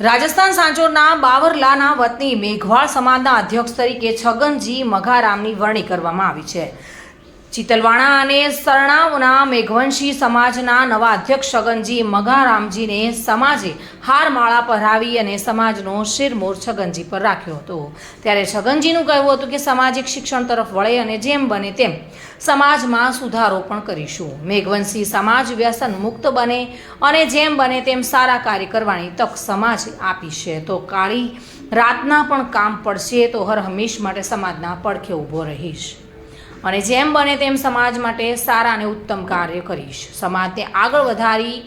રાજસ્થાન સાંચોરના બાવરલાના વતની મેઘવાળ સમાજના અધ્યક્ષ તરીકે છગનજી મઘારામની વરણી કરવામાં આવી છે. ચિતલવાણા અને સરણાવના મેઘવંશી સમાજના નવા અધ્યક્ષ છગનજી મઘારામજીને સમાજે હારમાળા પહેરાવી અને સમાજનો શિરમોર છગનજી પર રાખ્યો હતો. ત્યારે છગનજીનું કહેવું હતું કે સામાજિક શિક્ષણ તરફ વળે અને જેમ બને તેમ સમાજમાં સુધારો પણ કરીશું. મેઘવંશી સમાજ વ્યસન મુક્ત બને અને જેમ બને તેમ સારા કાર્ય કરવાની તક સમાજ આપી છે તો કાળી રાતના પણ કામ પડશે તો હર હંમેશ માટે સમાજના પડખે ઊભો રહીશ. અને જેમ બને તેમ સમાજ માટે સારા અને ઉત્તમ કાર્ય કરીશ. સમાજને આગળ વધારી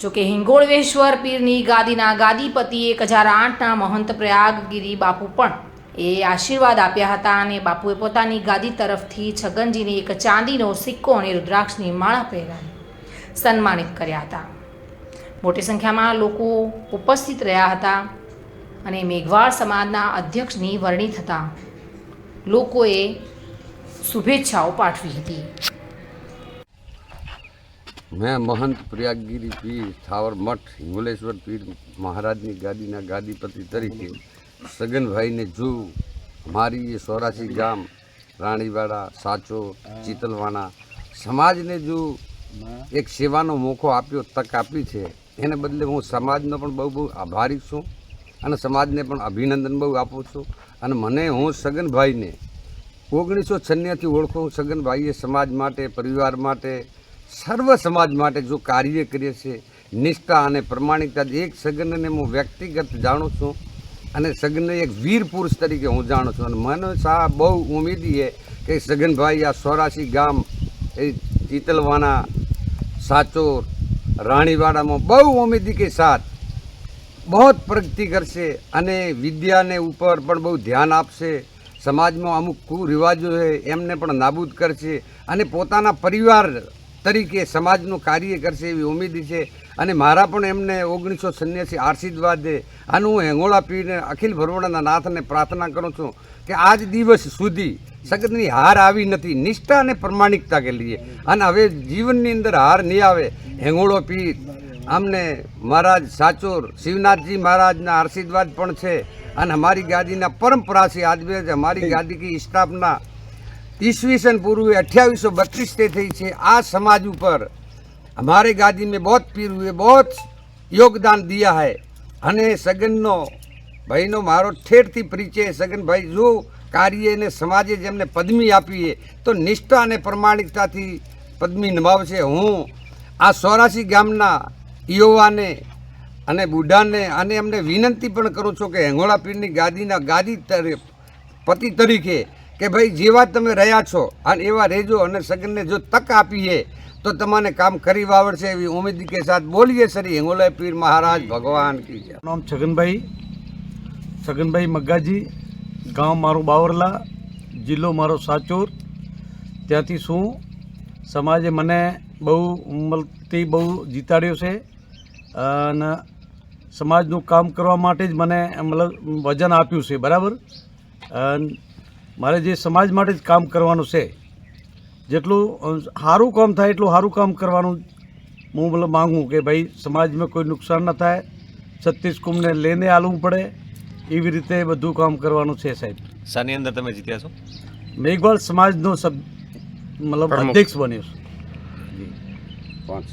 જોકે હિંગોળવેશ્વર પીરની ગાદીના ગાદીપતિ એક હજાર આઠના મહંત પ્રયાગગીરી બાપુ પણ એ આશીર્વાદ આપ્યા હતા અને બાપુએ પોતાની ગાદી તરફથી છગનજીને એક ચાંદીનો સિક્કો અને રુદ્રાક્ષની માળા પહેરાવી સન્માનિત કર્યા હતા. મોટી સંખ્યામાં લોકો ઉપસ્થિત રહ્યા હતા અને મેઘવાળ સમાજના અધ્યક્ષની વરણી થતાં લોકોએ શુભેચ્છાઓ પાઠવી હતી. મેં મહંત પ્રયાગગીરી પીર, થાવર મઠ, હિંગોલેશ્વર પીર મહારાજની ગાદીના ગાદીપતિ તરીકે સગનભાઈને જુ મારી એ સોરાસી ગામ, રાણીવાડા, સાચો, ચીતલવાણા, સમાજને જો એક સેવાનો મોકો આપ્યો, તક આપી છે. એને બદલે હું સમાજનો પણ બહુ બહુ આભારી છું. અને સમાજને પણ અભિનંદન બહુ આપું છું. અને મને હું સગનભાઈને ઓગણીસો છન્યાથી ઓળખું સગનભાઈએ સમાજ માટે, પરિવાર માટે, સર્વ સમાજ માટે જો કાર્ય કરીએ છે, નિષ્ઠા અને પ્રમાણિકતા એક સગનને હું વ્યક્તિગત જાણું છું અને સગનને એક વીર પુરુષ તરીકે હું જાણું છું. અને મને સા બહુ ઉમેદી કે સગનભાઈ આ સોરાસી ગામ એ ચીતલવાના સાચોર રાણીવાડામાં બહુ ઉમેદી કે સાથ બહુ પ્રગતિ કરશે અને વિદ્યાને ઉપર પણ બહુ ધ્યાન આપશે. સમાજમાં અમુક કુરિવાજો છે, એમને પણ નાબૂદ કરશે અને પોતાના પરિવાર તરીકે સમાજનું કાર્ય કરશે એવી ઉમેદી છે. અને મારા પણ એમને ઓગણીસો સન્યાસી આશીર્વાદ દે અને હું હેંગોળા પીને અખિલ ભરવાડાના નાથને પ્રાર્થના કરું છું કે આજ દિવસ સુધી સગતની હાર આવી નથી, નિષ્ઠા અને પ્રમાણિકતા કે લઈએ અને હવે જીવનની અંદર હાર નહીં આવે હેંગોળો પીર અમને મહારાજ સાચોર શિવનાથજી મહારાજના આશીર્વાદ પણ છે અને અમારી ગાદીના પરંપરા છે આજ બે અમારી ગાદી કી સ્થાપના ईस्वीसन पूर्व अट्ठाईस सौ बत्तीस से थी છે આ સમાજ ઉપર हमारे गादी में बहुत पीर हुए बहुत योगदान दिया है અને સગનનો ભાઈનો મારો ઠેરથી પરિચય સગનભાઈ જો કાર્ય અને સમાજે જેમને પદવી આપી છે તો નિષ્ઠા અને પ્રમાણિકતાથી પદવી નિભાવશે હું આ સોરાસી ગામના યુવાને અને બુઢાને અને એમને વિનંતી પણ કરું છું કે હેંગોળા પીરની ગાદીના ગાદી પતિ તરીકે કે ભાઈ, જેવા તમે રહ્યા છો અને એવા રહેજો અને સગનને જો તક આપીએ તો તમને કામ કરી વાવડશે એવી ઉમેદી કે સાથ બોલીએ શ્રી હેંગોળા પીર મહારાજ, ભગવાન કી નામ છગનભાઈ છગનભાઈ મગ્ગાજી, ગામ મારું બાવરલા, જિલ્લો મારો સાચોર. ત્યાંથી શું? સમાજે મને બહુ ઉંમરથી બહુ જીતાડ્યો છે. અને સમાજનું કામ કરવા માટે જ મને મતલબ વજન આપ્યું છે બરાબર? મારે જે સમાજ માટે જ કામ કરવાનું છે જેટલું સારું કામ થાય એટલું સારું કામ કરવાનું હું મતલબ માગું કે ભાઈ સમાજમાં કોઈ નુકસાન ન થાય છત્રીસ કુંભને લઈને આલવું પડે એવી રીતે બધું કામ કરવાનું છે સાહેબ. શાની અંદર તમે જીત્યા છો? મેઘવાલ સમાજનો સબ મતલબ અધ્યક્ષ બન્યો છું. પાંચ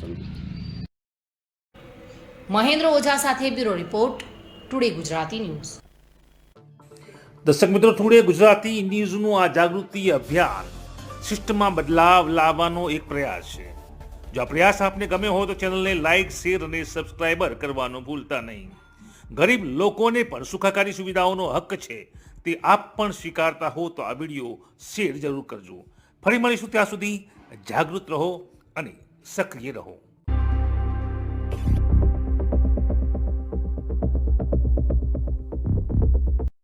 મહેન્દ્ર ઓઝા સાથે bureau report, today Gujarati news. દર્શક મિત્રો, ટુડે ગુજરાતી ન્યૂઝનું આ જાગૃતિ અભિયાન સિસ્ટમમાં બદલાવ લાવવાનો એક પ્રયાસ છે. જો આ પ્રયાસ આપને ગમે હોય તો ચેનલને લાઇક શેર અને સબસ્ક્રાઇબર કરવાનું ભૂલતા નહીં. ગરીબ લોકોને પણ સુખાકારી સુવિધાઓનો હક છે તે આપ પણ સ્વીકારતા હો તો આ વીડિયો શેર જરૂર કરજો. ફરી મળીશું ત્યાં સુધી જાગૃત રહો અને સક્રિય રહો.